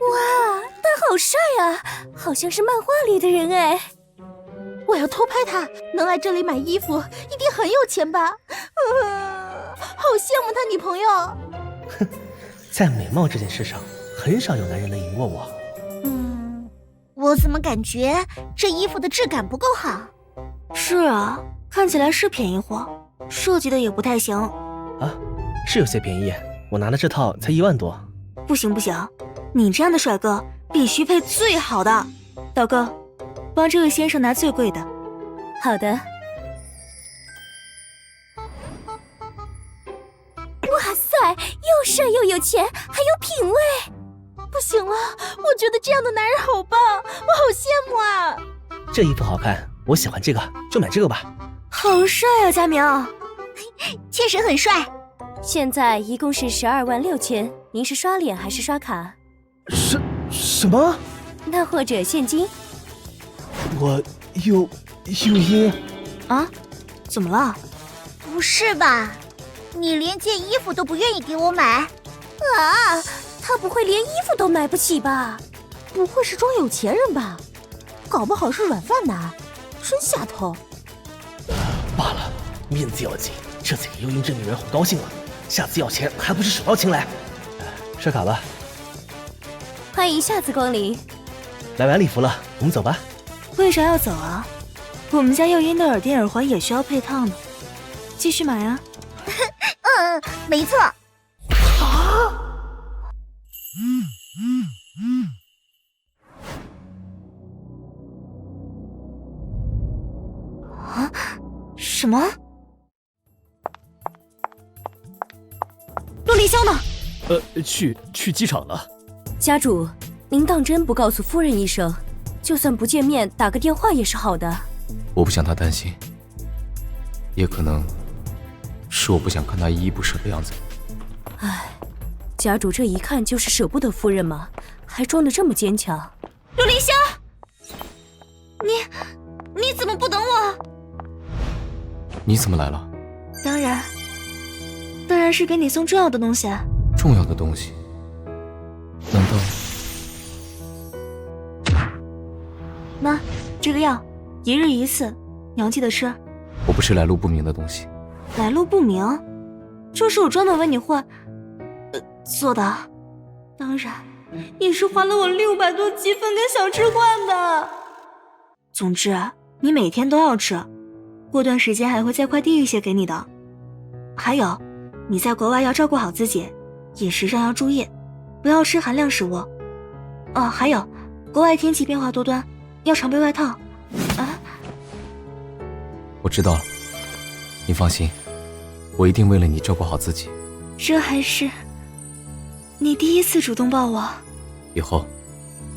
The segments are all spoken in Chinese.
哇，他好帅啊，好像是漫画里的人哎！我要偷拍他，能来这里买衣服，一定很有钱吧？嗯，好羡慕他女朋友。哼，在美貌这件事上，很少有男人能赢过我。嗯，我怎么感觉这衣服的质感不够好？是啊，看起来是便宜货，设计的也不太行。啊，是有些便宜，我拿的这套才一万多。不行不行。你这样的帅哥必须配最好的，导哥，帮这位先生拿最贵的。好的。哇塞，又帅又有钱，还有品味！不行了，我觉得这样的男人好棒，我好羡慕啊！这衣服好看，我喜欢这个，就买这个吧。好帅啊，佳明，确实很帅。现在一共是十二万六千，您是刷脸还是刷卡？什什么？那或者现金？我有有音啊？怎么了？不是吧？你连件衣服都不愿意给我买？啊？他不会连衣服都买不起吧？不会是装有钱人吧？搞不好是软饭男，真下头。罢了，面子要紧，这次给幽音这女人哄高兴了，下次要钱还不是手到擒来？刷卡吧。欢迎下次光临。来完礼服了，我们走吧。为啥要走啊？我们家幼音的耳钉耳环也需要配套呢。继续买啊。嗯，没错。啊！嗯嗯嗯。啊？什么？陆离霄呢？呃，去去机场了。家主，您当真不告诉夫人一声？就算不见面，打个电话也是好的。我不想他担心，也可能是我不想看他依依不舍的样子。唉，家主这一看就是舍不得夫人嘛，还装得这么坚强。陆凌霄，你你怎么不等我？你怎么来了？当然，当然是给你送重要的东西。重要的东西。难道？妈，这个药一日一次，你要记得吃。我不吃来路不明的东西。来路不明，这是我专门为你换，呃做的。当然，你是花了我六百多积分跟小吃换的。总之，你每天都要吃，过段时间还会再快递一些给你的。还有，你在国外要照顾好自己，饮食上要注意。不要吃寒凉食物，哦，还有，国外天气变化多端，要常备外套。啊，我知道了，你放心，我一定为了你照顾好自己。这还是你第一次主动抱我，以后，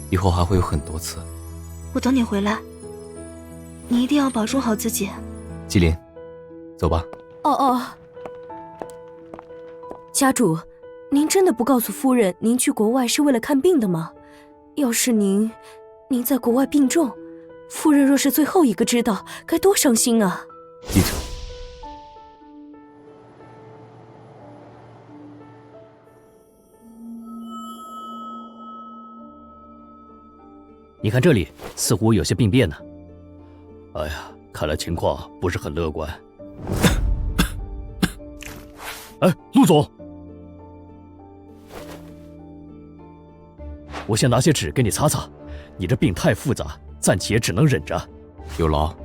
以后还会有很多次。我等你回来，你一定要保重好自己。纪琳，走吧。哦哦，家主。您真的不告诉夫人，您去国外是为了看病的吗？要是您，您在国外病重，夫人若是最后一个知道，该多伤心啊！你看这里似乎有些病变呢。哎呀，看来情况不是很乐观。哎，陆总。我先拿些纸给你擦擦，你这病太复杂，暂且只能忍着。有劳。